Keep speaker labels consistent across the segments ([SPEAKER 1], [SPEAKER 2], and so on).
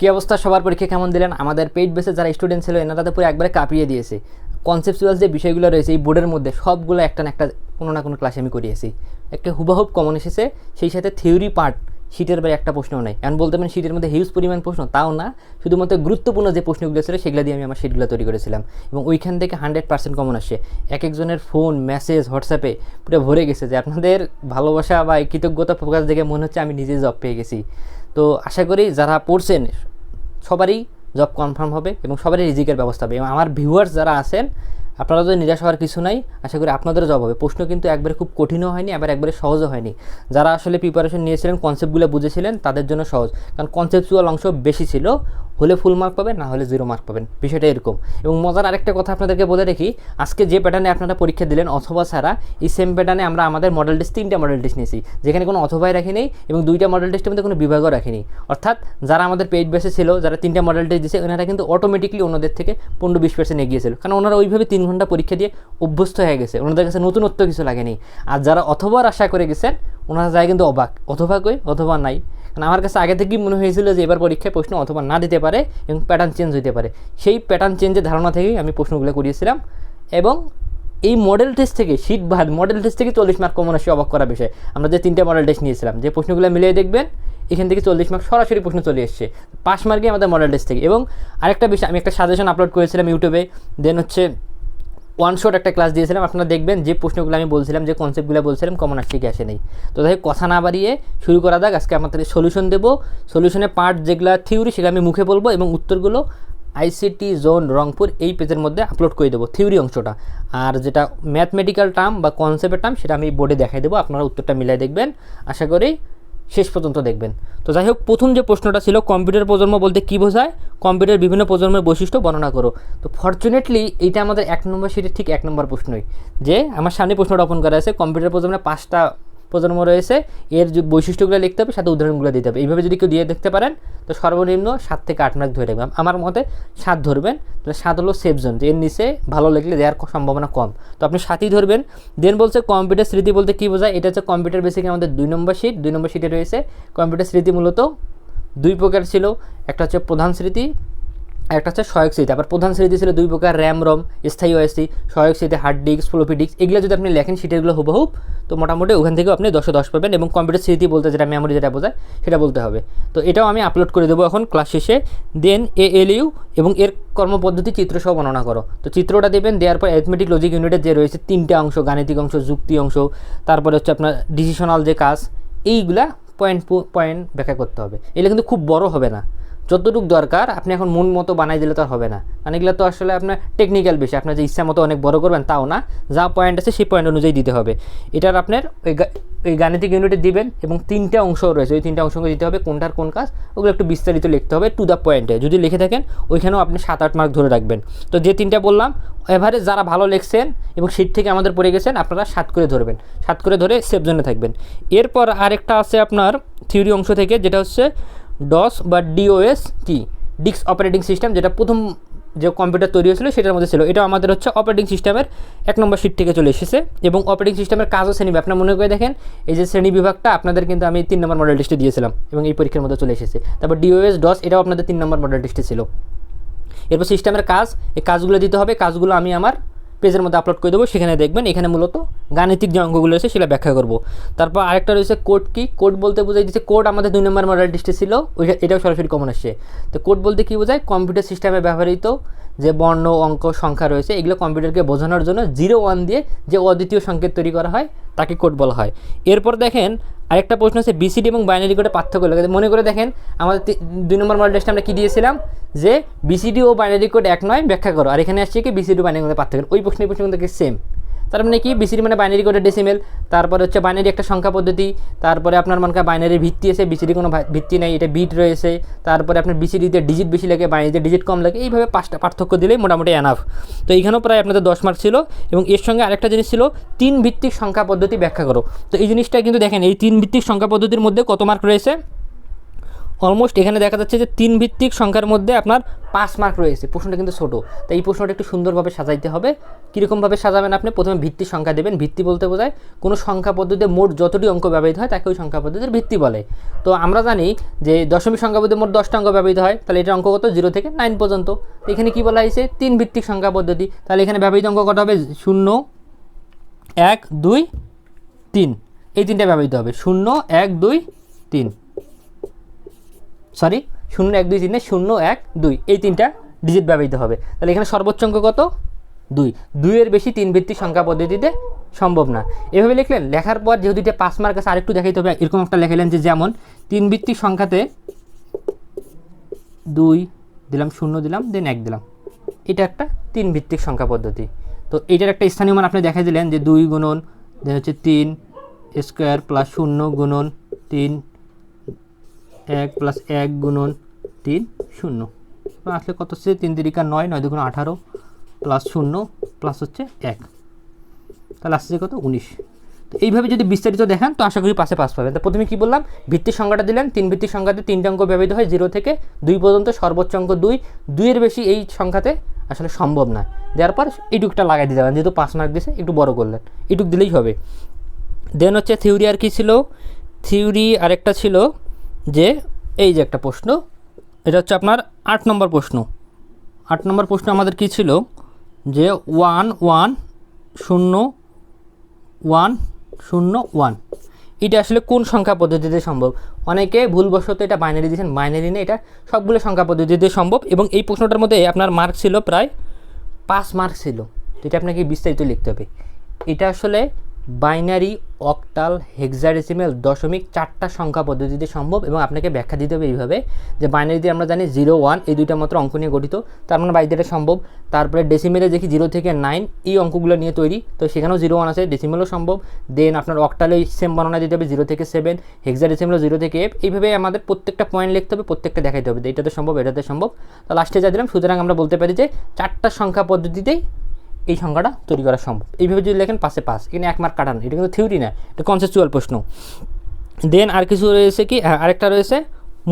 [SPEAKER 1] কী অবস্থা? সবার পরীক্ষা কেমন দিলেন? আমাদের পেইড বেসে যারা স্টুডেন্ট ছিল, এনারা তো পুরো একবারে কাঁপিয়ে দিয়েছে। কনসেপচুয়াল যে বিষয়গুলো রয়েছে, এই বোর্ডের মধ্যে সবগুলো একটা না একটা কোনো না কোনো ক্লাসে আমি করিয়েছি। একটা হুবাহুব কমন এসেছে, সেই সাথে থিওরি পার্ট শীটের বাইরে একটা প্রশ্ন নাই। এখন বলতে পারেন শীটের মধ্যে হিউজ পরিমাণ প্রশ্ন, তাও না। শুধুমাত্র গুরুত্বপূর্ণ যে প্রশ্নগুলো ছিল, সেগুলো দিয়ে আমি আমার শিটগুলো তৈরি করেছিলাম। এবং ওইখান থেকে হান্ড্রেড পার্সেন্ট কমন আসে এক একজনের ফোন মেসেজ হোয়াটসঅ্যাপে পুরো ভরে গেছে যে আপনাদের ভালোবাসা বা কৃতজ্ঞতা প্রকাশ দেখে মনে হচ্ছে আমি নিজে জব পেয়ে গেছি। তো আশা করি যারা পড়ছেন সবারই জব কনফার্ম হবে এবং সবারই রিজিকের ব্যবস্থা হবে। এবং আমার ভিউয়ার্স যারা আছেন, আপনারা তো নিরাশ হওয়ার কিছু নাই, আশা করি আপনাদেরও জব হবে। প্রশ্ন কিন্তু একবারে খুব কঠিনও হয়নি, আবার একবারে সহজও হয়নি। যারা আসলে প্রিপারেশন নিয়েছিলেন কনসেপ্টগুলো বুঝেছিলেন, তাদের জন্য সহজ। কারণ কনসেপচুয়াল অংশ বেশি ছিল হলে ফুল মার্ক পাবেন, না হলে জিরো মার্ক পাবেন। বিষয়টা এরকম। এবং মজার আরেকটা কথা আপনাদেরকে বলে রাখি, আজকে যে প্যাটার্নে আপনারা পরীক্ষা দিলেন, অথবা ছাড়া, এই সেম প্যাটার্নে আমরা আমাদের মডেল টেস্ট তিনটা মডেল টেস্ট নিয়েছি। যেখানে কোনো অথবাই রাখিনি এবং দুইটা মডেল টেস্টের মধ্যে কোনো বিভাগও রাখিনি অর্থাৎ যারা আমাদের পেইড বেসে ছিল, যারা তিনটা মডেল টেস্ট দিয়েছে, ওনারা কিন্তু অটোমেটিকলি অন্যদের থেকে পনেরো বিশ পার্সেন্ট এগিয়েছিল কারণ ওনারা ওইভাবে তিন ঘণ্টা পরীক্ষা দিয়ে অভ্যস্ত হয়ে গেছে। ওনাদের কাছে নতুনত্ব কিছু লাগেনি। আর যারা অথবার আশা করে গেছেন ওনারা যায় কিন্তু অবাক, অথবা কই, অথবা নাই। কারণ আমার কাছে আগে থেকেই মনে হয়েছিল যে এবার পরীক্ষায় প্রশ্ন অথবা না দিতে পারে এবং প্যাটার্ন চেঞ্জ হতে পারে। সেই প্যাটার্ন চেঞ্জের ধারণা থেকেই আমি প্রশ্নগুলো করিয়েছিলাম এবং এই মডেল টেস্ট থেকে, শীত ভাত মডেল টেস্ট থেকে চল্লিশ মার্ক কমন আসে অবাক করা বিষয়। আমরা যে তিনটে মডেল টেস্ট নিয়েছিলাম, যে প্রশ্নগুলো মিলিয়ে দেখবেন, এখান থেকে চল্লিশ মার্ক সরাসরি প্রশ্ন চলে এসছে। পাস মার্কে আমাদের মডেল টেস্ট থেকে। এবং আরেকটা বিষয়, আমি একটা সাজেশন আপলোড করেছিলাম ইউটিউবে দেন হচ্ছে ওয়ান শট একটা ক্লাস দিয়েছিলাম, আপনারা দেখবেন যে প্রশ্নগুলো আমি বলছিলাম, যে কনসেপ্টগুলো বলছিলাম কমন আসছে কি আসে নেই। তো তাই কথা না বাড়িয়ে শুরু করা যাক। আজকে আমাদের সলিউশন দেবো। সলিউশনের পার্ট যেগুলো থিওরি সেগুলো আমি মুখে বলব এবং উত্তরগুলো আইসিটি জোন রংপুর এই পেজের মধ্যে আপলোড করে দেবো থিওরি অংশটা। আর যেটা ম্যাথমেটিক্যাল টার্ম বা কনসেপ্টের টার্ম সেটা আমি বোর্ডে দেখাই দেবো। আপনারা উত্তরটা মিলাই দেখবেন। আশা করি শেষ পর্যন্ত দেখবেন। তো যাই হোক প্রথম যে প্রশ্নটা ছিল, কম্পিউটার প্রজন্ম বলতে কী বোঝায়? কম্পিউটার বিভিন্ন প্রজন্মের বৈশিষ্ট্য বর্ণনা করো। তো ফর্চুনেটলি এইটা আমাদের এক নম্বর সিটের ঠিক এক নম্বর প্রশ্নই। যে, আমার সামনে প্রশ্নটা ওপেন করা আছে, কম্পিউটার প্রজন্মের পাঁচটা প্রজন্ম রয়েছে, এর বৈশিষ্ট্যগুলো লিখতে হবে, সাথে উদাহরণগুলো দিতে হবে। এইভাবে যদি কেউ দিয়ে দেখতে পারেন, তো সর্বনিম্ন সাত থেকে আট মার্ক ধরে রাখবেন আমার মতে সাত ধরবেন, তাহলে সাত হলো সেফ জোন এর নিচে ভালো লাগলে দেওয়ার সম্ভাবনা কম। তো আপনি সাতই ধরবেন। দেন বলছে কম্পিউটার স্মৃতি বলতে কী বোঝায়? এটা হচ্ছে কম্পিউটার বেসিকে আমাদের দুই নম্বর সিট দুই নম্বর সিটে রয়েছে কম্পিউটার স্মৃতি মূলত দুই প্রকার ছিল। একটা হচ্ছে প্রধান স্মৃতি একটা হচ্ছে সহায়ক স্মৃতি আবার প্রধান স্মৃতি ছিল দুই প্রকার, র্যাম, রম, স্থায়ী ওএসসি সহায়ক স্মৃতি হার্ড ডিস্ক ফ্লোপি ডিস্ক এগুলো যদি আপনি লেখেন সেটাগুলো হুবহুব তো মোটামুটি ওখান থেকেও আপনি দশে দশ পাবেন এবং কম্পিউটার স্মৃতি বলতে যেটা মেমোরি যেটা বোঝায়, সেটা বলতে হবে। তো এটাও আমি আপলোড করে দেবো এখন ক্লাস শেষে। দেন এ এল ইউ এবং এর কর্মপদ্ধতি চিত্রসহ বর্ণনা করো। তো চিত্রটা দেবেন, দেওয়ার পর অ্যাথমেটিক লজিক ইউনিটের যে রয়েছে তিনটে অংশ, গাণিতিক অংশ, যুক্তি অংশ, তারপরে হচ্ছে আপনার ডিসিশনাল যে কাজ, এইগুলা পয়েন্ট পয়েন্ট ব্যাখ্যা করতে হবে। এগুলো কিন্তু খুব বড় হবে না। যতটুকু দরকার, আপনি এখন মন মতো বানাই দিলে তো হবে না। কারণ এগুলো তো আসলে আপনার টেকনিক্যাল বিষয়। আপনার যে ইচ্ছা মতো অনেক বড় করবেন, তাও না। যা পয়েন্ট আছে সেই পয়েন্ট অনুযায়ী দিতে হবে। এটার আপনার ওই ওই গাণিতিক ইউনিটে দিবেন এবং তিনটা অংশ রয়েছে। ওই তিনটা অংশকে দিতে হবে কোনটার কোন কাজ, ওগুলো একটু বিস্তারিত লিখতে হবে টু দ্য পয়েন্টে যদি লিখে থাকেন, ওইখানেও আপনি সাত আট মার্ক ধরে রাখবেন। তো যে তিনটা বললাম এভারেজ যারা ভালো লেখছেন এবং সিট থেকে আমাদের পড়ে গেছেন, আপনারা সাত করে ধরবেন। সাত করে ধরে সেফ জোনে থাকবেন। এরপর আরেকটা আছে আপনার থিওরি অংশ থেকে, যেটা হচ্ছে ডস বা ডিওএস কি? ডিক্স অপারেটিং সিস্টেম যেটা প্রথম যে কম্পিউটার তৈরি হয়েছিল, সেটার মধ্যে ছিল। এটা আমাদের হচ্ছে অপারেটিং সিস্টেমের এক নম্বর সিট থেকে চলে এসেছে এবং অপারেটিং সিস্টেমের কাজও শ্রেণি আপনার মনে করে দেখেন, এই যে শ্রেণি বিভাগটা, আপনাদের কিন্তু আমি তিন নম্বর মডেল টেস্টে দিয়েছিলাম এবং এই পরীক্ষার মধ্যে চলে এসেছে। তারপর ডিওএস ডস এটাও আপনাদের তিন নম্বর মডেল টেস্টে ছিল। এরপর সিস্টেমের কাজ, এই কাজগুলো দিতে হবে। কাজগুলো আমি আমার পেজের মধ্যে আপলোড করে দেবো, সেখানে দেখবেন এখানে মূলত গাণিতিক যে অঙ্কগুলো রয়েছে সেটা ব্যাখ্যা করব। তারপর আরেকটা রয়েছে কোড কি? কোড বলতে বোঝাই দিচ্ছে কোড আমাদের দুই নম্বর মডেল টেস্টে ছিল, ওই এটাও সরাসরি কমন আসছে। তো কোড বলতে কী বোঝায়? কম্পিউটার সিস্টেমে ব্যবহৃত যে বর্ণ, অঙ্ক, সংখ্যা রয়েছে, এগুলো কম্পিউটারকে বোঝানোর জন্য জিরো ওয়ান দিয়ে যে অদ্বিতীয় সংকেত তৈরি করা হয়, তাকে কোড বলা হয়। এরপর দেখেন আরেকটা প্রশ্ন আছে বিসিডি এবং বাইনারি কোডে পার্থক্য লাগে মনে করে দেখেন, আমাদের দুই নম্বর মডেল টেস্টে আমরা কী দিয়েছিলাম? যে বিসিডি ও বাইনারি কোড এক নয়, ব্যাখ্যা করো। আর এখানে আসছে কি বিসিডি বাইনারি কোডে পার্থক্য। ওই প্রশ্নের প্রশ্ন কিন্তু সেম তার মানে কি? বিসিডি মানে বাইনারি কোডের ডেসিমেল তারপরে হচ্ছে বাইনারি একটা সংখ্যা পদ্ধতি, তারপরে আপনার মনে করেন বাইনারির ভিত্তি আছে বিসিডি কোনো ভিত্তি নেই, এটা বিট রয়েছে, তারপরে আপনার বিসিডিতে ডিজিট বেশি লাগে বাইনারিতে ডিজিট কম লাগে, এইভাবে পাঁচটা পার্থক্য দিলেই মোটামুটি এনাফ তো এইখানেও প্রায় আপনাদের দশ মার্ক ছিল, এবং এর সঙ্গে আরেকটা জিনিস ছিল, তিন ভিত্তিক সংখ্যা পদ্ধতি ব্যাখ্যা করো। তো এই জিনিসটা কিন্তু দেখেন, এই তিন ভিত্তিক সংখ্যা পদ্ধতির মধ্যে কত মার্ক রয়েছে? অলমোস্ট এখানে দেখা যাচ্ছে যে তিন ভিত্তিক সংখ্যার মধ্যে আপনার পাঁচ মার্ক রয়েছে। প্রশ্নটা কিন্তু ছোটো। তাই এই প্রশ্নটা একটু সুন্দরভাবে সাজাইতে হবে। কীরকমভাবে সাজাবেন আপনি? প্রথমে ভিত্তি সংখ্যা দেবেন। ভিত্তি বলতে বোঝায় কোনো সংখ্যা পদ্ধতিতে মোট যতটি অঙ্ক ব্যবহৃত হয় তাকে ওই সংখ্যা পদ্ধতির ভিত্তি বলে। তো আমরা জানি যে দশমিক সংখ্যা পদ্ধতি মোট দশটা অঙ্ক ব্যবহৃত হয়, তাহলে এটা অঙ্ক কত? জিরো থেকে নাইন পর্যন্ত। এখানে কী বলা হয়েছে? তিন ভিত্তিক সংখ্যা পদ্ধতি। তাহলে এখানে ব্যবহৃত অঙ্ক কত হবে? শূন্য, এক, দুই, তিন। এই তিনটা ব্যবহৃত হবে। শূন্য, এক, দুই, তিন। সরি, শূন্য এক দুই তিনে শূন্য এক দুই। এই তিনটা ডিজিট ব্যবহৃত হবে। তাহলে এখানে সর্বোচ্চ অঙ্ক কত? দুই। দুইয়ের বেশি তিন ভিত্তিক সংখ্যা পদ্ধতিতে সম্ভব না। এভাবে লিখলেন, লেখার পর যেহেতু এটা পাঁচ মার্ক আছে, আরেকটু দেখাইতে হবে। এরকম একটা লেখালেন যে যেমন, তিন ভিত্তিক সংখ্যাতে দুই, দিলাম শূন্য দিলাম দেন এক দিলাম। এটা একটা তিন ভিত্তিক সংখ্যা পদ্ধতি। তো এটার একটা স্থানীয় মান আপনি দেখা দিলেন যে দুই গুণন দেন হচ্ছে তিন স্কোয়ার প্লাস শূন্য গুণন তিন এক প্লাস এক গুণন তিন, শূন্য। আসলে কত হচ্ছে? তিন তিরিকা নয় নয় দুগুণ আঠারো প্লাস শূন্য প্লাস হচ্ছে এক। তাহলে আসছে কত? উনিশ। তো এইভাবে যদি বিস্তারিত দেখান, তো আশা করি পাশে পাস পাবেন। তো প্রথমে কী বললাম? ভিত্তির সংখ্যাটা দিলেন। তিন ভিত্তির সংখ্যাতে তিনটা অঙ্ক ব্যবহৃত হয়। জিরো থেকে দুই পর্যন্ত সর্বোচ্চ অঙ্ক দুই। দুইয়ের বেশি এই সংখ্যাতে আসলে সম্ভব না দেওয়ার পর এইটুকটা লাগাই দিতে পারেন। যেহেতু পাঁচ মার্ক দিয়েছে, একটু বড় করলেন। এইটুক দিলেই হবে। দেন হচ্ছে থিওরি আর কি ছিল? থিওরি আরেকটা ছিল। যে এই যে একটা প্রশ্ন, এটা হচ্ছে আপনার আট নম্বর প্রশ্ন। আট নম্বর প্রশ্ন আমাদের কি ছিল? যে ওয়ান ওয়ান, শূন্য ওয়ান শূন্য, ওয়ান। এটা আসলে কোন সংখ্যা পদ্ধতিতে সম্ভব? অনেকে ভুলবশত এটা বাইনারি দিয়েছেন বাইনারি নেই এটা, সবগুলো সংখ্যা পদ্ধতিতে সম্ভব। এবং এই প্রশ্নটার মধ্যে আপনার মার্ক ছিল প্রায় পাঁচ মার্ক ছিল। এটা আপনাকে বিস্তারিত লিখতে হবে। এটা আসলে বাইনারি অক্টাল হেক্সাডেসিমেল দশমিক চারটা সংখ্যা পদ্ধতিতে সম্ভব এবং আপনাকে ব্যাখ্যা দিতে হবে এইভাবে যে বাইনারিতে আমরা জানি জিরো, ওয়ান, এই দুইটা মাত্র অঙ্ক নিয়ে গঠিত। তার মানে বাইনারিটা সম্ভব। তারপরে ডেসিমেলে দেখি জিরো থেকে নাইন এই অঙ্কগুলো নিয়ে তৈরি। তো সেখানেও জিরো, ওয়ান আছে ডেসিমেলও সম্ভব। দেন আপনার অক্টালে সেম বর্ণনা দিতে হবে জিরো থেকে সেভেন হেক্সাডেসিমেলও জিরো থেকে এফ এইভাবে আমাদের প্রত্যেকটা পয়েন্ট লিখতে হবে, প্রত্যেকটা দেখাইতে হবে এটাতে সম্ভব এটাতে সম্ভব। তো লাস্টে যা দিলাম, সুতরাং আমরা বলতে পারি যে চারটা সংখ্যা পদ্ধতিতেই এই সংখ্যাটা তৈরি করা সম্ভব। এইভাবে যদি লেখেন পাশে পাস। এখানে এক মার্ক কাটান এটা কিন্তু থিওরি না এটা কনসেপচুয়াল প্রশ্ন। দেন আর কিছু রয়েছে কি? হ্যাঁ, আরেকটা রয়েছে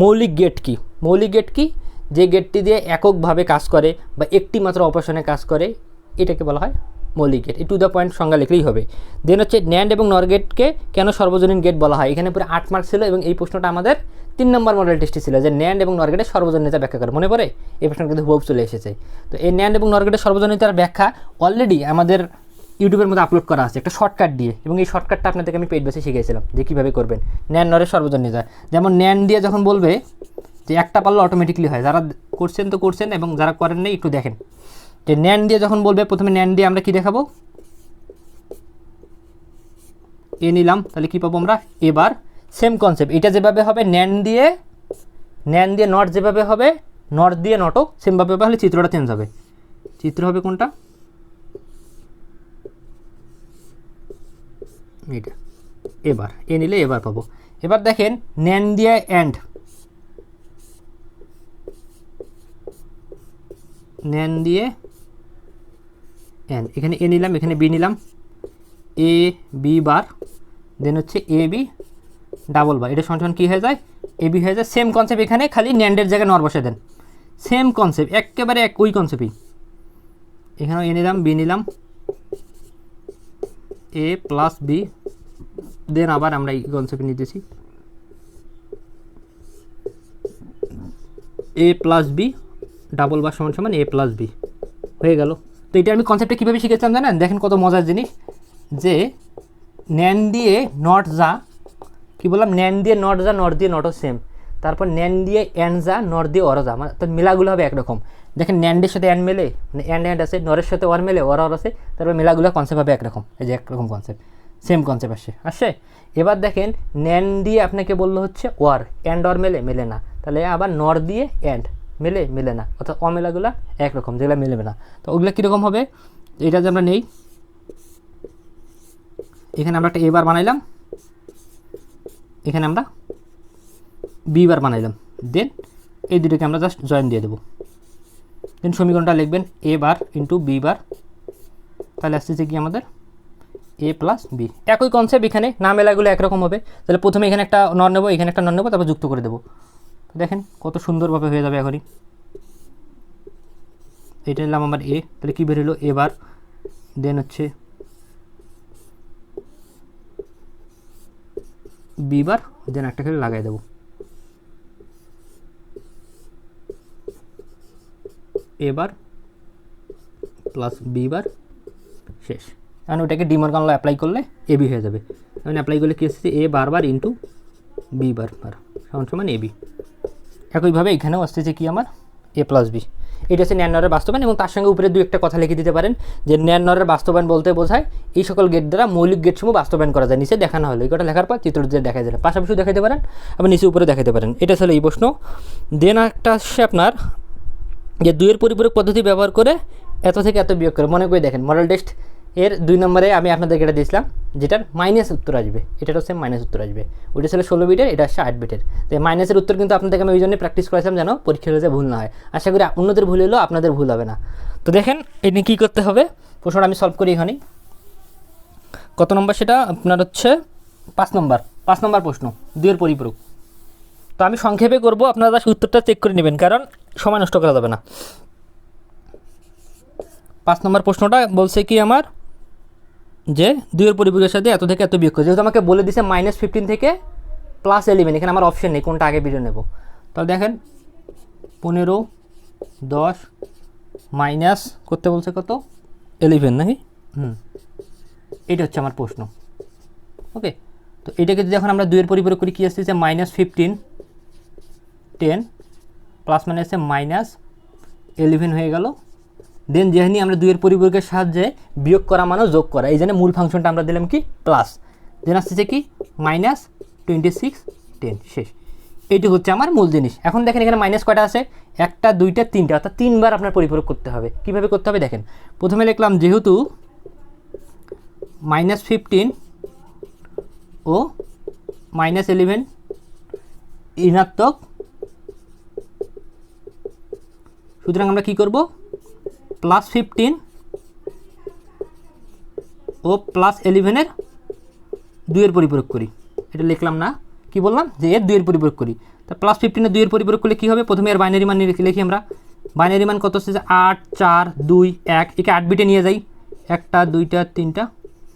[SPEAKER 1] মৌলিক গেট কি? মৌলিক গেট কি? যে গেটটি দিয়ে এককভাবে কাজ করে বা একটি মাত্র অপারেশনে কাজ করে এটাকে বলা হয় মৌলিক গেট এই টু দ্য পয়েন্ট সংজ্ঞা লিখলেই হবে। দেন হচ্ছে ন্যান্ড এবং নর গেটকে কেন সর্বজনীন গেট বলা হয়? এখানে পুরো আট মার্ক ছিল এবং এই প্রশ্নটা আমাদের তিন নম্বর মডেল টেস্টে ছিল যে ন্যান্ড এবং নর গেটের সর্বজনীনতা ব্যাখ্যা করে। মনে পড়ে? এই প্রশ্ন কিন্তু হুব চলে এসেছে। তো এই ন্যান্ড এবং নর গেটের সর্বজনীনতার ব্যাখ্যা অলরেডি আমাদের ইউটিউবের মধ্যে আপলোড করা আছে। একটা শর্টকাট দিয়ে। এবং এই শর্টকাটটা আপনাদেরকে আমি পেট বেসে শিখিয়েছিলাম যে কীভাবে করবেন। ন্যান নরের সর্বজনীনতা। যেমন ন্যান দিয়ে যখন বলবে যে একটা পারলে অটোমেটিকলি হয়। যারা করছেন তো করছেন এবং যারা করেন নাই একটু দেখেন। যে ন্যান দিয়ে যখন বলবে, প্রথমে ন্যান দিয়ে আমরা কি দেখাবো? এ নিলাম, তাহলে কি পাবো আমরা? এবার সেম কনসেপ্ট এটা যেভাবে হবে ন্যান দিয়ে ন্যান দিয়ে নট যেভাবে হবে নট দিয়ে নটও সেমভাবে হবে হলে চিত্রটা চেঞ্জ হবে। চিত্র হবে কোনটা? এটা এবার, এ নিলে এবার পাবো। এবার দেখেন, ন্যান দিয়ে অ্যান্ড ন্যান দিয়ে অ্যান্ড এখানে এ নিলাম, এখানে বি নিলাম। এ বি বার দেন হচ্ছে এ বি ডাবল বার এটা সমান কী হয়ে যায়? এ বি হয়ে যায়। সেম কনসেপ্ট এখানে, খালি ন্যান্ডের জায়গায় নর বসে দেন। সেম কনসেপ্ট একেবারে এক ওই কনসেপ্টই এখানেও এ নিলাম বি নিলাম। এ প্লাস বি দেন আবার আমরা এই কনসেপ্ট নিতেছি। A plus B double bar সমান সমান এ প্লাস বি হয়ে গেল। তো এটা আমি কনসেপ্টটা কীভাবে শিখেছিলাম জানেন? দেখেন কত মজার জিনিস। যে ন্যান দিয়ে নট যা, কি বললাম? ন্যান দিয়ে নট যা নট দিয়ে নটও সেম তারপর ন্যান দিয়ে অ্যান্ড যা নট দিয়ে অর যা। মানে তো মেলাগুলো হবে একরকম। দেখেন ন্যান্ডের সাথে অ্যান্ড মেলে মানে অ্যান্ড অ্যান্ড আছে নরের সাথে অর মেলে অর অর আছে, তারপর মেলাগুলো কনসেপ্ট হবে একরকম। এই যে একরকম কনসেপ্ট সেম কনসেপ্ট আসছে আসছে এবার দেখেন ন্যান দিয়ে আপনাকে বলল হচ্ছে ওয়ার অ্যান্ড অর মেলে মেলে না। তাহলে আবার নর দিয়ে অ্যান্ড মেলে মেলে না। অর্থাৎ অমেলাগুলো একরকম, যেগুলো মেলেবে না। তো ওগুলো কীরকম হবে? এটা যে আমরা নেই, এখানে আমরা একটা এবার বানাইলাম। এখানে আমরা বি বার বানাইলাম। দেন এই দুটোকে আমরা জাস্ট জয়েন দিয়ে দেবো। দেন সমীকরণটা লিখবেন এ বার ইন্টু বি বার। তাহলে আসতেছে কি আমাদের? এ প্লাস বি একই কনসেপ্ট এখানে, না মেলাগুলো একরকম হবে। তাহলে প্রথমে এখানে একটা নর নেব, এখানে একটা নর নেব, তারপর যুক্ত করে দেবো। দেখেন কত সুন্দরভাবে হয়ে যাবে এখনই। এটা নিলাম আমার এ তাহলে কী বেরোলো এবার দেন হচ্ছে বি বার দেন একটা করে লাগাই দেবো। এবার প্লাস বি বার শেষ। এখন ওটাকে ডিমর্গানলা অ্যাপ্লাই করলে এ বি হয়ে যাবে। এখন অ্যাপ্লাই করলে কী এসেছে এ বারবার ইন্টু বি বার বার সমান সমান এ বি একইভাবে এখানেও আসতেছে কি আমার? এ প্লাস বি এটা হচ্ছে ন্যানরের বাস্তবায়ন এবং তার সঙ্গে উপরে দু একটা কথা লিখে দিতে পারেন যে ন্যানরের বাস্তবায়ন বলতে বোঝায় এই সকল গেট দ্বারা মৌলিক গেট সমূহ বাস্তবায়ন করা যায়। নিচে দেখানো হলো। এই কটা লেখার পর চিত্র দিয়ে দেখা যায় পাশাপাশি দেখাতে পারেন আবার নিচে উপরে দেখাতে পারেন। এটা ছিল এই প্রশ্ন। দেন একটা আসছে আপনার যে দুইয়ের পরিপূরক পদ্ধতি ব্যবহার করে এত থেকে এত বিয়োগ করে। মনে করে দেখেন মডেল টেস্ট এর দুই নম্বরে আমি আপনাদেরকে এটা দিয়েছিলাম, যেটার মাইনাস উত্তর আসবে। এটার হচ্ছে মাইনাস উত্তর আসবে। ওইটা ছিল ষোলো বিটের এটা হচ্ছে আট বিটের তো মাইনাসের উত্তর কিন্তু আপনাদেরকে আমি ওই জন্য প্র্যাকটিস করেছিলাম যেন পরীক্ষার হতে ভুল না হয়। আশা করি অন্যদের ভুল হলেও আপনাদের ভুল হবে না। তো দেখেন এটি কী করতে হবে? প্রশ্নটা আমি সলভ করি এখানেই। কত নম্বর সেটা? আপনার হচ্ছে পাঁচ নম্বর। পাঁচ নম্বর প্রশ্ন, দুইয়ের পরিপূরক। তো আমি সংক্ষেপে করব, আপনারা উত্তরটা চেক করে নেবেন, কারণ সময় নষ্ট করা যাবে না। পাঁচ নম্বর প্রশ্নটা বলছে কি আমার? যে দুইয়ের পরিপূরকের সাথে এত থেকে এত বিয়োগ করে। যেহেতু আমাকে বলে দিছে মাইনাস ফিফটিন থেকে প্লাস এলিভেন এখানে আমার অপশন নেই, কোনটা আগে ভিডিও নেব। তাহলে দেখেন, পনেরো, দশ মাইনাস করতে বলছে কত? এলিভেন নাকি? হুম। এটা হচ্ছে আমার প্রশ্ন। ওকে তো এটাকে যদি এখন আমরা দুইয়ের পরিপূরক করি, কী আসছে মাইনাস ফিফটিন টেন প্লাস মানে হচ্ছে মাইনাস এলিভেন হয়ে গেল। দেন যেখানে আমরা দুইয়ের পরিপূরকের সাহায্যে বিয়োগ করা মানে যোগ করা। এই জন্য মূল ফাংশনটা আমরা দিলাম কি? প্লাস দেন আসতেছে কি? মাইনাস টোয়েন্টি সিক্স টেন শেষ। এইটি হচ্ছে আমার মূল জিনিস। এখন দেখেন এখানে মাইনাস কয়টা আছে? একটা, দুইটা, তিনটা। অর্থাৎ তিনবার আপনার পরিপূরক করতে হবে। কীভাবে করতে হবে? দেখেন। প্রথমে লিখলাম যেহেতু মাইনাস ফিফটিন ও মাইনাস ইলেভেন ঋণাত্মক, সুতরাং আমরা কি করব? প্লাস ফিফটিন ও প্লাস এলিভেনের দুইয়ের পরিপূরক করি। এটা লিখলাম না, কি বললাম? যে এর দুইয়ের পরিপূরক করি। তা প্লাস ফিফটিনের দুইয়ের পরিপূরক করলে কী হবে? প্রথমে এর বাইনারি মান লিখি আমরা। বাইনারি মান কত হচ্ছে? যে আট, চার, দুই, এক। একে আট বিটে নিয়ে যাই। একটা, দুইটা, তিনটা,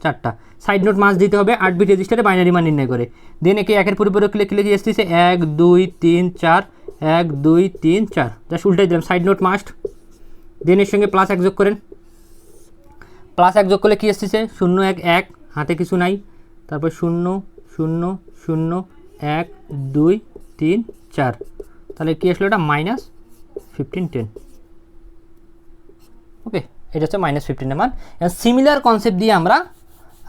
[SPEAKER 1] চারটা। সাইড নোট মাস দিতে হবে। আট বিট রেজিস্টারে বাইনারি মান নির্ণয় করে। দেন একে একের পরিপূরক লিখে লিখে এসতেছে এক, দুই, তিন, চার। এক, দুই, তিন, চার। জাস্ট উল্টাই দিলাম। সাইড নোট মাস্ট দেন এর সঙ্গে প্লাস এক যোগ করেন। প্লাস এক যোগ করলে কী এসতেছে শূন্য এক এক, হাতে কিছু নাই। তারপর শূন্য শূন্য শূন্য, এক, দুই, তিন, চার। তাহলে কী আসলো এটা? মাইনাস ফিফটিন টেন ওকে এটা হচ্ছে মাইনাস ফিফটিনের মান। সিমিলার কনসেপ্ট দিয়ে আমরা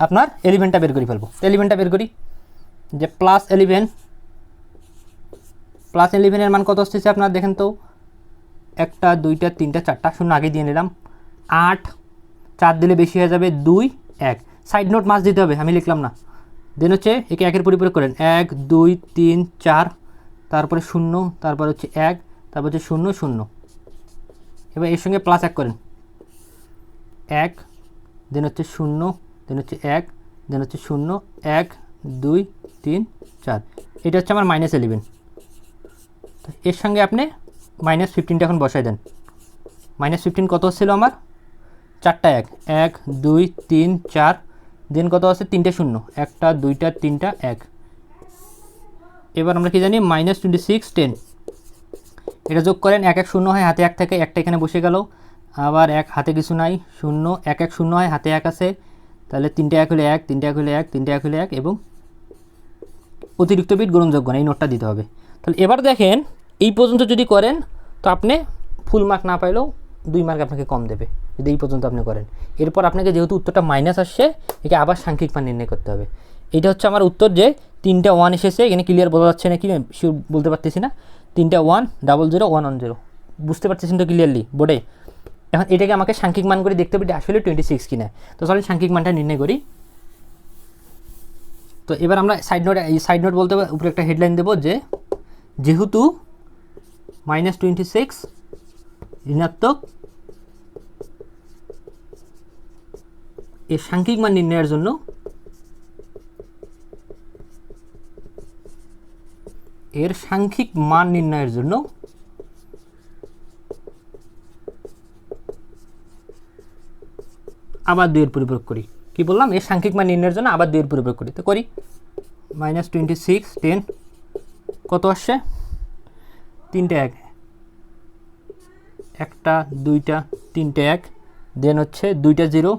[SPEAKER 1] আপনার এলিভেনটা বের করে ফেলব। এলিভেনটা বের করি। যে প্লাস এলিভেন প্লাস এলিভেনের মান কত আসতেছে আপনার দেখেন তো? একটা, দুইটা, তিনটা, চারটা, শূন্য, আগে দিয়ে নিলাম। আট, চার দিলে বেশি হয়ে যাবে দুই, এক। সাইড নোট মাস দিতে হবে, আমি লিখলাম না। দেন হচ্ছে একে একের পরিপূরক করেন। এক, দুই, তিন, চার, তারপরে শূন্য, তারপর হচ্ছে এক, তারপর হচ্ছে শূন্য শূন্য। এবার এর সঙ্গে প্লাস এক করেন। এক দেন হচ্ছে শূন্য দেন হচ্ছে এক দেন হচ্ছে শূন্য, এক, দুই, তিন, চার। এটা হচ্ছে আমার মাইনাস এলিভেন এর সঙ্গে আপনি মাইনাস ফিফটিনটা এখন বসাই দেন। মাইনাস ফিফটিন কত হচ্ছিল আমার? চারটা এক। এক, দুই, তিন, চার দেন কত আছে? তিনটে শূন্য। একটা, দুইটা, তিনটা, এক। এবার আমরা কি জানি? মাইনাস টোয়েন্টি সিক্স টেন এটা যোগ করেন, এক এক শূন্য হয়, হাতে এক থাকে, একটা এখানে বসে গেল। আবার এক, হাতে কিছু নাই, শূন্য, এক এক শূন্য হয়, হাতে এক আছে। তাহলে তিনটে এক হলে এক, তিনটে এক হলে এক, তিনটে এক হলে এক, এবং অতিরিক্ত বিট গ্রহণযোগ্য না, এই নোটটা দিতে হবে। তাহলে এবার দেখেন এই পর্যন্ত যদি করেন, তো আপনি ফুল মার্ক না পাইলেও দুই মার্ক আপনাকে কম দেবে। যদি এই পর্যন্ত আপনি করেন। এরপর আপনাকে যেহেতু উত্তরটা মাইনাস আসছে, একে আবার সাংখ্যিক মান নির্ণয় করতে হবে। এটা হচ্ছে আমার উত্তর যে তিনটা ওয়ান এসেছে, এখানে ক্লিয়ার বোঝা যাচ্ছে না কি বলতে পারতেছি না। তিনটা one double zero one one zero বুঝতে পারতেছেন তো ক্লিয়ারলি বোর্ডে? এখন এটাকে আমাকে সাংখ্যিক মান করে দেখতে হবে আসলে টোয়েন্টি সিক্স কিনা। তো চলেন সাংখ্যিক মানটা নির্ণয় করি। তো এবার আমরা সাইড নোট এই সাইড নোট বলতে উপরে একটা হেডলাইন দেবো যে, যেহেতু মাইনাস টোয়েন্টি সিক্স, ঋণাত্মক। এর সাংখ্যিক মান নির্ণয়ের জন্য এর সাংখ্যিক মান নির্ণয়ের জন্য আবার দুইয়ের পরিপ্রয়োগ করি। কি বললাম? এর সাংখ্যিক মান নির্ণয়ের জন্য আবার দুইয়ের পরিপ্রয়োগ করি। তো করি। মাইনাস টোয়েন্টি সিক্স, টেন, কত আসছে? তিনটে এক। একটা, দুইটা, তিনটে এক। দেন হচ্ছে দুইটা জিরো।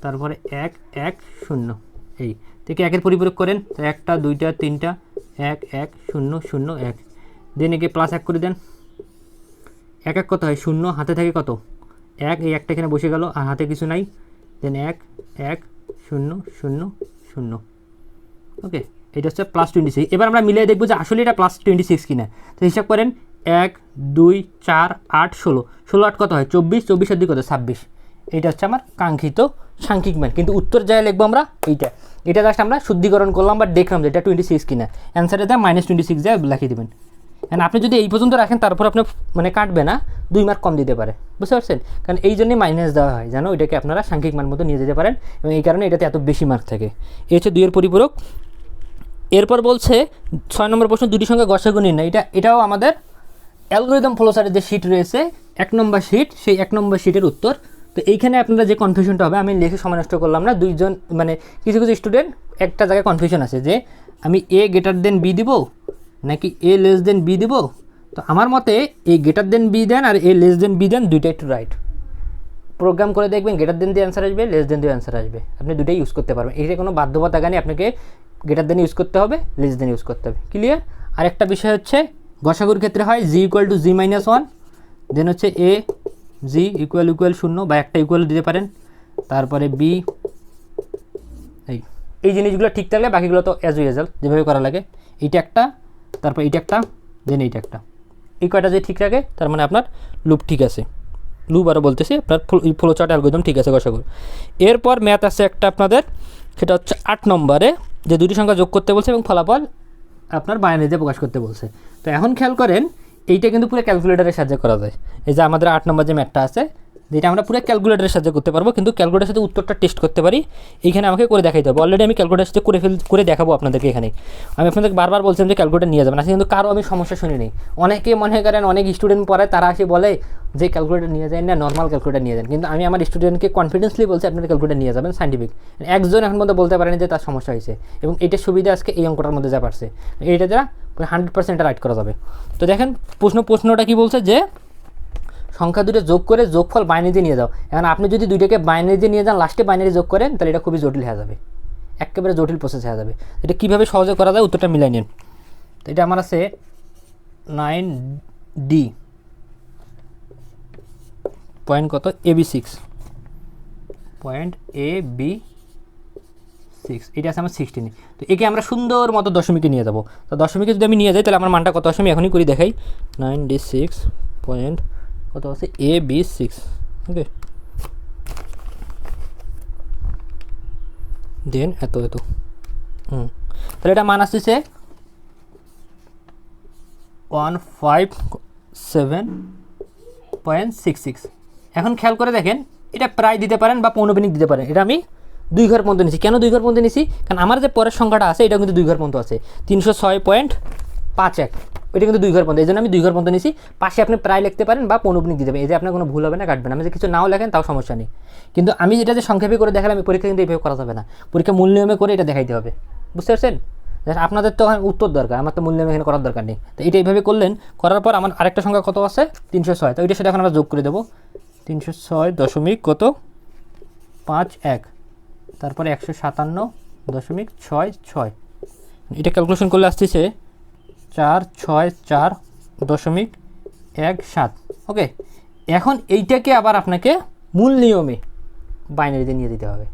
[SPEAKER 1] তারপরে এক এক, শূন্য। এই। থেকে একের পরিপ্রয়োগ করেন। তো একটা, দুইটা, তিনটা, এক এক, শূন্য শূন্য, এক। দেন একে প্লাস এক করে দেন। এক এক কত হয়? শূন্য। হাতে থাকে কত? এক। এই একটা এখানে বসে গেল। আর হাতে কিছু নাই। দেন এক এক, শূন্য শূন্য শূন্য। ওকে এটা হচ্ছে প্লাস টোয়েন্টি সিক্স এবার আমরা মিলিয়ে দেখব যে আসলে এটা প্লাস টোয়েন্টি সিক্স কিনা। তো হিসাব করেন, এক, দুই, চার, আট, ষোলো। ষোলো, আট কত হয়? চব্বিশ, চব্বিশের দিকে কত? ছাব্বিশ। এইটা হচ্ছে আমার কাঙ্ক্ষিত সাংখ্যিক মান। কিন্তু উত্তর যায় লিখব আমরা, এইটা। এটা জাস্ট আমরা শুদ্ধিকরণ করলাম বা দেখলাম যে এটা টোয়েন্টি সিক্স কিনা। অ্যান্সারে দেয় মাইনাস টোয়েন্টি সিক্স দেয় লিখিয়ে দেবেন। কারণ আপনি যদি এই পর্যন্ত রাখেন, তারপর আপনি মানে কাটবে না, দুই মার্ক কম দিতে পারে। বুঝতে পারছেন? কারণ এই জন্যই মাইনাস দেওয়া হয়, যেন এটাকে আপনারা সাংখ্যিক মান মতো নিয়ে যেতে পারেন। এবং এই কারণে এটাতে এত বেশি মার্ক থাকে। এই হচ্ছে দুইয়ের পরিপূরক। এরপর বলছে, ছয় নম্বর প্রশ্ন দুটি সঙ্গে গসাগু নির্ণয়। এটা, এটাও আমাদের অ্যালগোরিদম ফলোসারের যে শিট রয়েছে, এক নম্বর শিট সেই এক নম্বর শিটের উত্তর। তো এইখানে আপনারা যে কনফিউশনটা হবে, আমি লিখে সময় নষ্ট করলাম না। দুইজন মানে কিছু কিছু স্টুডেন্ট একটা জায়গায় কনফিউশন আছে যে, আমি এ গেটার দেন বি দিব, নাকি এ লেস দেন বি দিব? তো আমার মতে A greater than B then R A less than B then দুইটা একটু রাইট প্রোগ্রাম করে দেখবেন গেটার দেন দিয়ে অ্যান্সার আসবে লেস দেন দিয়ে অ্যান্সার আসবে। আপনি দুটাই ইউজ করতে পারবেন। এটা কোনো বাধ্যবাধকতা নেই, আপনাকে গেটার দেন ইউজ করতে হবে লেস দেন ইউজ করতে হবে। ক্লিয়ার আর একটা বিষয় হচ্ছে, গসাগুর ক্ষেত্রে হয় G equal to G minus one then হচ্ছে এ জি ইকুয়াল ইকুয়াল শূন্য বা একটা ইকুয়াল দিতে পারেন। তারপরে বি এই এই জিনিসগুলো ঠিক থাকলে বাকিগুলো তো অ্যাজ ইউজাল যেভাবে করা লাগে। এইটা একটা, তারপর এইটা একটা দেন এইটা একটা। এই কয়টা যদি ঠিক থাকে, তার মানে আপনার লুপ ঠিক আছে। লুপ আরও বলতেছি, আপনার ফ্লো চার্ট অ্যালগোরিদম ঠিক আছে গসাগুর। এরপর ম্যাথ আছে একটা আপনাদের, সেটা হচ্ছে আট নম্বরে। যে দুটি সংখ্যা যোগ করতে বলছে এবং ফলাফল আপনার বায়ানিতে প্রকাশ করতে বলছে। তো এখন খেয়াল করেন, এইটা কিন্তু পুরো ক্যালকুলেটারের সাহায্যে করা যায়। এই যে আমাদের আট নম্বর যে ম্যাটটা আছে যেটা আমরা পুরো ক্যালকুলেটারের সাথে করতে পারব, কিন্তু ক্যালকুলেটারের সাথে উত্তরটা টেস্ট করতে পারি। এইখানে আমাকে করে দেখাইতে হবে। অলরেডি আমি ক্যালকুলেটারের সাথে করে ফেল করে দেখাবো আপনাদেরকে এখানে। আমি আপনাদের বারবার বলছিলাম যে ক্যালকুলেটার নিয়ে যাবেন, আজকে কিন্তু কারও আমি সমস্যা শুনি নেই। অনেকে মনে করেন, অনেক স্টুডেন্ট পড়ে, তারা এসে বলে যে ক্যালকুলেটার নিয়ে যায় না নর্মাল ক্যালকুলেটার নিয়ে যান। কিন্তু আমি আমার স্টুডেন্টকে কনফিডেন্সলি বলছি, আপনারা ক্যালকুলেটার নিয়ে যাবেন সাইন্টিফিক একজন এখন পর্যন্ত বলতে পারেনি যে তার সমস্যা হয়েছে। এবং এটার সুবিধা আজকে এই অঙ্কটার মধ্যে যা পারছে। এইটা দ্বারা হান্ড্রেড পার্সেন্ট রাইট করা যাবে। তো দেখেন, প্রশ্ন প্রশ্নটা কি বলছে যে সংখ্যা দুটো যোগ করে যোগফল বাইনারিতে নিয়ে যাও। এখন আপনি যদি দুইটাকে বাইনারিতে নিয়ে যান লাস্টে বাইনারি যোগ করেন, তাহলে এটা খুবই জটিল হয়ে যাবে। একেবারে জটিল প্রসেস হয়ে যাবে। এটা কীভাবে সহজে করা যায়, উত্তরটা মিলাই নিন। তো এটা আমার আছে নাইন ডি পয়েন্ট কত? A B six point A B six এটা আছে আমার সিক্সটিন তো একে আমরা সুন্দর মতো দশমিকে নিয়ে যাব। তো দশমিকে যদি আমি নিয়ে যাই, তাহলে আমার মানটা কত? আসে আমি এখনই করে, দেখাই। নাইন ডি সিক্স পয়েন্ট কত আছে? এ বি সিক্স ওকে দেন এত এত। হুম। তাহলে এটা মান আসতেছে one five seven point six six এখন খেয়াল করে দেখেন, এটা প্রায় দিতে পারেন বা পৌনবিনিক দিতে পারেন। এটা আমি দুই ঘর পর্যন্ত নিছি। কেন দুই ঘর পর্যন্ত নিছি? কারণ আমার যে পরের সংখ্যাটা আছে এটা কিন্তু দুই ঘর পর্যন্ত আছে। তিনশো ছয় পয়েন্ট পাঁচ এক। এটা কিন্তু দুই ঘর পর্যন্ত এই জন্য আমি দুই ঘর পর্যন্ত নিছি পাশে আপনি প্রায় লিখতে পারেন বা পৌনবিনিক দিতে পারেন যে আপনার কোনো ভুল হবে না, কাটবে না। আমি যে কিছু নাও লেখেন, তাও সমস্যা নেই। কিন্তু আমি যেটা যে সংক্ষেপে করে দেখালাম আমি পরীক্ষা কিন্তু এইভাবে করা যাবে না। পরীক্ষা মূল নিয়মে করে এটা দেখাইতে হবে। বুঝতে পারছেন? আপনাদের তো উত্তর দরকার। আমার তো মূল নিয়ম এখানে করার দরকার নেই। তো এটা এইভাবে করলেন, করার পর আমার আরেকটা সংখ্যা কত আছে? তিনশো ছয়। তো ওইটার সাথে এখন আমরা যোগ করে দেবো। তিনশো ছয় দশমিক কত? পাঁচ এক। তারপরে একশো সাতান্ন দশমিক ছয় ছয়। এটা ক্যালকুলেশন করলে আসতেছে চার, ছয়, চার দশমিক এক সাত। ওকে এখন এইটাকে আবার আপনাকে মূল নিয়মে বাইনারিতে নিয়ে দিতে হবে।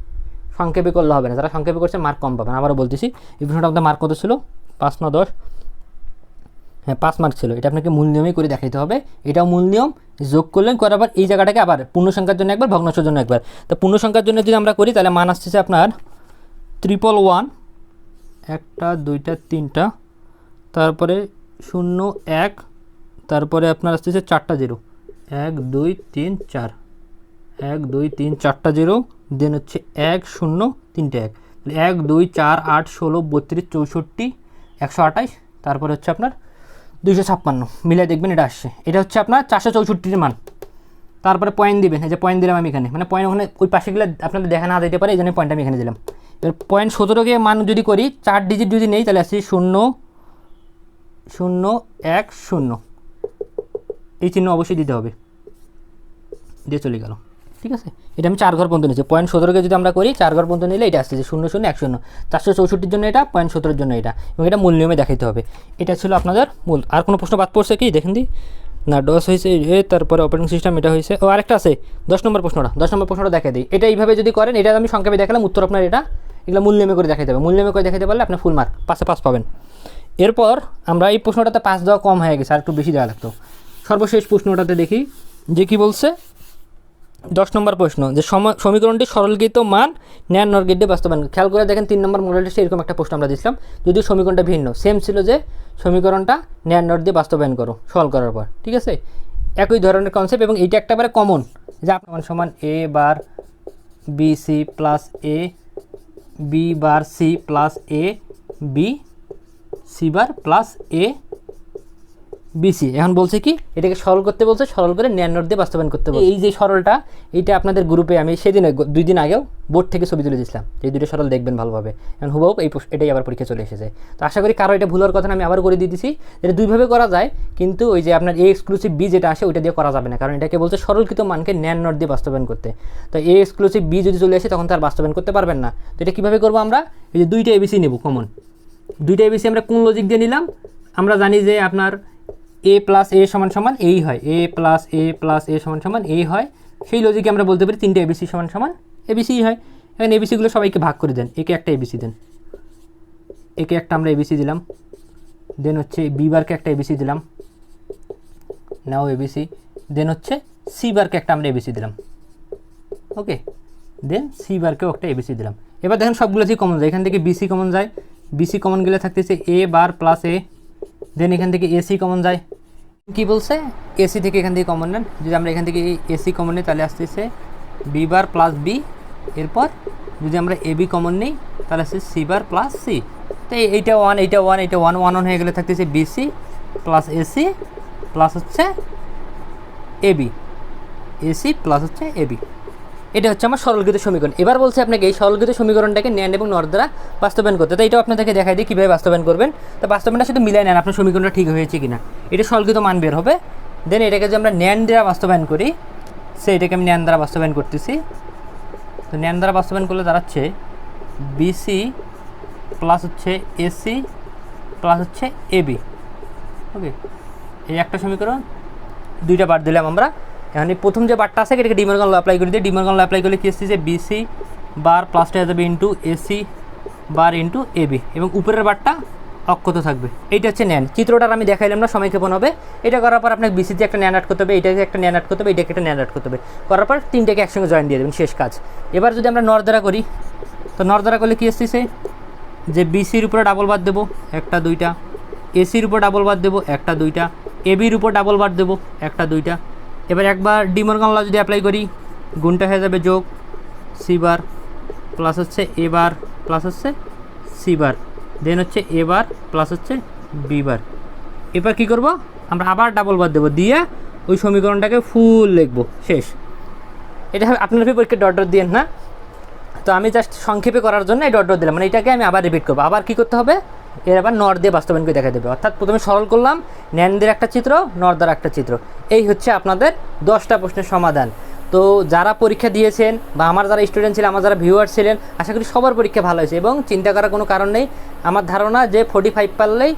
[SPEAKER 1] সংক্ষেপে করলে হবে না, যারা সংক্ষেপে করছে মার্ক কম পাবেন। আবারও বলতেছি, এই প্রশ্নটা আপনার মার্ক কত ছিল? পাঁচ, ন, দশ। হ্যাঁ পাঁচ মার্ক ছিল। এটা আপনাকে মূল নিয়মেই করে দেখাইতে হবে। এটাও মূল নিয়ম, যোগ করলেন করার আবার এই জায়গাটাকে আবার পূর্ণ সংখ্যার জন্য একবার ভগ্নাংশের জন্য একবার। তো পূর্ণ সংখ্যার জন্য যদি আমরা করি, তাহলে মান আসতেছে আপনার ট্রিপল ওয়ান একটা, দুইটা, তিনটা তারপরে শূন্য, এক, তারপরে আপনার আসতেছে চারটা জিরো। এক, দুই, তিন, চার। এক, দুই, তিন, চারটা জিরো দেন হচ্ছে এক, শূন্য, তিনটে এক। এক, দুই, চার, আট, ষোলো, বত্রিশ, চৌষট্টি, একশো আঠাশ তারপরে হচ্ছে আপনার দুইশো ছাপ্পান্ন। মিলে দেখবেন এটা আসছে। এটা হচ্ছে আপনার চারশো চৌষট্টির মান। তারপরে পয়েন্ট দিবেন। এই যে পয়েন্ট দিলাম আমি এখানে। মানে পয়েন্ট ওখানে ওই পাশে গেলে আপনাদের দেখা না যেতে পারে, এই জন্য পয়েন্ট আমি এখানে দিলাম। এবার পয়েন্ট সতেরোকে মান যদি করি, চার ডিজিট যদি নেই, তাহলে আসছে শূন্য শূন্য, এক, শূন্য। এই চিহ্ন অবশ্যই দিতে হবে। দিয়ে চলে গেল। ঠিক আছে? এটা আমি চার ঘর পর্যন্ত নিচ্ছি পয়েন্ট সতেরোকে যদি আমরা করি, চার ঘর পর্যন্ত নিলে এটা আসছে যে শূন্য শূন্য, এক, শূন্য। চারশো চৌষট্টির জন্য এটা, পয়েন্ট সতেরোর জন্য এটা। এবং এটা মূল নিয়মে দেখাইতে হবে। এটা ছিল আপনাদের মূল। আর কোনো প্রশ্ন বাদ পড়ছে কি? দেখেন দি। না, ডস হয়েছে, এ, তারপরে অপারেটিং সিস্টেম এটা হয়েছে। ও, আরেকটা আছে। দশ নম্বর প্রশ্নটা। দশ নম্বর প্রশ্নটা দেখা দিই। এটা এইভাবে যদি করেন, এটা আমি সংক্ষেপে দেখালাম। উত্তর আপনার এটা, এগুলো মূল নিয়মে করে দেখাইতে হবে। মূল নিয়মে করে দেখাইতে পারলে আপনার ফুল মার্ক পাশে পাস পাবেন। এরপর আমরা এই প্রশ্নটাতে পাস দেওয়া কম হয়ে গেছে, আর একটু বেশি দেওয়া লাগতো। সর্বশেষ প্রশ্নটাতে দেখি, যে কি বলছে? দশ নম্বর প্রশ্ন, যে সম- সমীকরণটি সরলকৃত মান ন্যান নর গেটে বাস্তবায়ন। খেয়াল করে দেখেন, তিন নম্বর মডেলটা এরকম একটা প্রশ্ন আমরা দিয়েছিলাম যদিও সমীকরণটা ভিন্ন সেম ছিল যে সমীকরণটা ন্যান নর দিয়ে বাস্তবায়ন করো সলভ করার পর, ঠিক আছে? একই ধরনের কনসেপ্ট এবং এইটা একেবারে কমন যে আপনার সমান A bar B C plus A B bar C plus A B C bar plus A BC এখন বলছে কি, এটাকে সরল করতে বলছে, সরল করে ন্যান নোট দিয়ে বাস্তবায়ন করতে বলছে। এই যে সরলটা এইটা আপনাদের গ্রুপে আমি সেদিন, দুই দিন আগেও বোর্ড থেকে ছবি তুলে দিয়েছিলাম। এই দুটো সরল দেখবেন ভালোভাবে। এখন হুবহু এই এটাই আবার পরীক্ষা চলে এসেছে। তো আশা করি কারও এটা ভুল হওয়ার কথা আমি আবার করে দিয়ে দিছি। এটা দুইভাবে করা যায়, কিন্তু ওই যে আপনার এ এক্সক্লুসিভ বি যেটা আসে, ওইটা দিয়ে করা যাবে না। কারণ এটাকে বলছে সরলকৃত মানকে ন্যান নোট দিয়ে বাস্তবায়ন করতে। তো এ এক্সক্লুসিভ বি যদি চলে আসে, তখন তার বাস্তবায়ন করতে পারবেন না। তো এটা কীভাবে করব আমরা? এই যে দুইটা এবিসি নেব কমন দুইটা এবিসি আমরা কোন লজিক দিয়ে নিলাম? আমরা জানি যে আপনার এ প্লাস এ সমান সমান এই হয়। এ প্লাস এ প্লাস এ সমান সমান এই হয়। সেই লজিকে আমরা বলতে পারি তিনটে এবিসি সমান সমান এবিসি হয়। এখন এবিসিগুলো সবাইকে ভাগ করে দেন। একে একটা এবিসি দেন। একে একটা আমরা এবিসি দিলাম। দেন হচ্ছে বি বারকে একটা এবিসি দিলাম। নাও এবিসি দেন হচ্ছে সি বারকে একটা আমরা এবিসি দিলাম। ওকে দেন সি বারকেও একটা এবিসি দিলাম। এবার দেখেন সবগুলো থেকে কমন যায়। এখান থেকে বিসি কমন যায়। বিসি কমন গেলে থাকতেছে এ বার প্লাস এ দেন এখান থেকে এসি কমন যায়। কি বলছে? এসি থেকে এখান থেকে কমন নেন। যদি আমরা এখান থেকে এসি কমন নিই, তাহলে আসতেছে বি বার প্লাস বি এরপর যদি আমরা এ বি কমন নিই, তাহলে আসছে সি বার প্লাস সি তো এই- এইটা ওয়ান এইটা ওয়ান এইটা ওয়ান ওয়ান ওয়ান হয়ে গেলে থাকতেছে বিসি প্লাস এসি প্লাস হচ্ছে এবি এসি প্লাস হচ্ছে এবি এটা হচ্ছে আমার সরলকৃত সমীকরণ। এবার বলছে আপনাকে এই সরলকৃত সমীকরণটাকে ন্যান এবং নর দ্বারা বাস্তবায়ন করতে। তো এটাও আপনাদেরকে দেখাই দিই কীভাবে বাস্তবায়ন করবেন। তো বাস্তবায়নটা শুধু মিলাই নেন আপনার সমীকরণটা ঠিক হয়েছে কিনা। এটা সরলকৃত মান বের হবে। দেন এটাকে যে আমরা ন্যান দ্বারা বাস্তবায়ন করি সে এটাকে আমি ন্যান দ্বারা বাস্তবায়ন করতেছি। তো ন্যান দ্বারা বাস্তবায়ন করলে দাঁড়াচ্ছে বিসি প্লাস হচ্ছে এসি প্লাস হচ্ছে এবি ওকে এই একটা সমীকরণ, দুইটা বার দিলাম আমরা। এখন প্রথম যে বারটা আছে, এটাকে ডিমার্গান অ্যাপ্লাই করে দিই। ডিমার্গান অ্যাপ্লাই করলে কি আসছে যে বিসি বার প্লাসটা যাবে into AC bar into AB এবং উপরের বারটা অক্ষত থাকবে। এইটা হচ্ছে ন্যান চিত্রটার আমি দেখাইলাম না, সময় ক্ষেপণ হবে। এটা করার পর আপনাকে বিসিতে একটা ন্যান অ্যাড করতে হবে, এটাকে একটা ন্যান অ্যাড করতে হবে, এটাকে একটা ন্যান অ্যাড করতে হবে। করার পর তিনটাকে একসঙ্গে জয়েন দিয়ে দেবেন, শেষ কাজ। এবার যদি আমরা নর্দারা করি, তো নর্দারা করলে কি আসছে যে বিসির উপরে ডাবল বার দেবো, একটা, দুইটা। এসির উপর ডাবল বার দেবো, একটা, দুইটা। এবির উপর ডাবল বার দেবো, একটা, দুইটা। এবার একবার ডিমর্গান ল যদি অ্যাপ্লাই করি, গুণটা হয়ে যাবে যোগ সি বার প্লাস হচ্ছে এ বার প্লাস হচ্ছে সি বার দেন হচ্ছে এ বার প্লাস হচ্ছে বি বার এবার কী করব? আমরা আবার ডাবল বার দেবো, দিয়ে ওই সমীকরণটাকে ফুল লিখব, শেষ। এটা আপনার পরীক্ষা ডট ডট দিয়ে না? তো আমি জাস্ট সংক্ষেপে করার জন্য এই ডট ডট দিলাম মানে এটাকে আমি আবার রিপিট করব। আবার কী করতে হবে? এর আবার নর দিয়ে বাস্তবায়ন দেখা দেবে। অর্থাৎ প্রথমে সরল করলাম, ন্যানদের একটা চিত্র নর্দার একটা চিত্র। এই হচ্ছে আপনাদের দশটা প্রশ্নের সমাধান। তো যারা পরীক্ষা দিয়েছেন বা আমার যারা স্টুডেন্ট ছিলেন, আমার যারা ভিউয়ার ছিলেন, আশা করি সবার পরীক্ষা ভালো হয়েছে এবং চিন্তা করার কোনো কারণ নেই। আমার ধারণা যে ফোর্টি ফাইভ পারলেই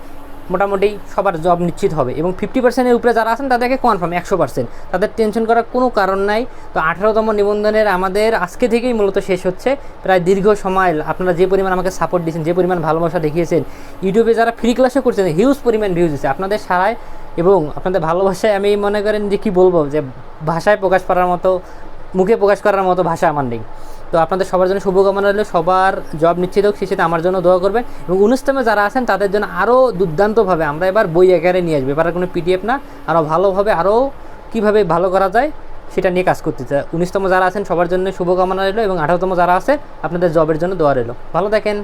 [SPEAKER 1] মোটামুটি সবার জব নিশ্চিত হবে এবং ফিফটি পার্সেন্টের উপরে যারা আছেন তাদেরকে কনফার্ম একশো পার্সেন্ট তাদের টেনশন করার কোনো কারণ নাই। তো আঠারোতম নিবন্ধনের আমাদের আজকে থেকেই মূলত শেষ হচ্ছে। প্রায় দীর্ঘ সময় আপনারা যে পরিমাণ আমাকে সাপোর্ট দিয়েছেন, যে পরিমাণ ভালোবাসা দেখিয়েছেন, ইউটিউবে যারা ফ্রি ক্লাসও করছেন হিউজ পরিমাণ ভিউজ দিচ্ছে আপনাদের সারায় এবং আপনাদের ভালোবাসায় আমি মনে করেন যে কী বলব, যে ভাষায় প্রকাশ করার মতো, মুখে প্রকাশ করার মতো ভাষা আমার নেই। তো আপনাদের সবার জন্য শুভকামনা রইল। সবার জব নিশ্চিত হোক সাথে আমার জন্য দোয়া করবেন। এবং অনুষ্ঠানে যারা আছেন, তাদের জন্য আরও দুর্দান্তভাবে আমরা এবার বই আকারে নিয়ে আসব। এবার কোনো পিডিএফ না আরও ভালোভাবে আরও কীভাবে ভালো করা যায় সেটা নিয়ে কাজ করতে চাই। উনিশতম যারা আছেন, সবার জন্য শুভকামনা রইল এবং আঠারোতম যারা আছে, আপনাদের জবের জন্য দোয়া রইল। ভালো দেখেন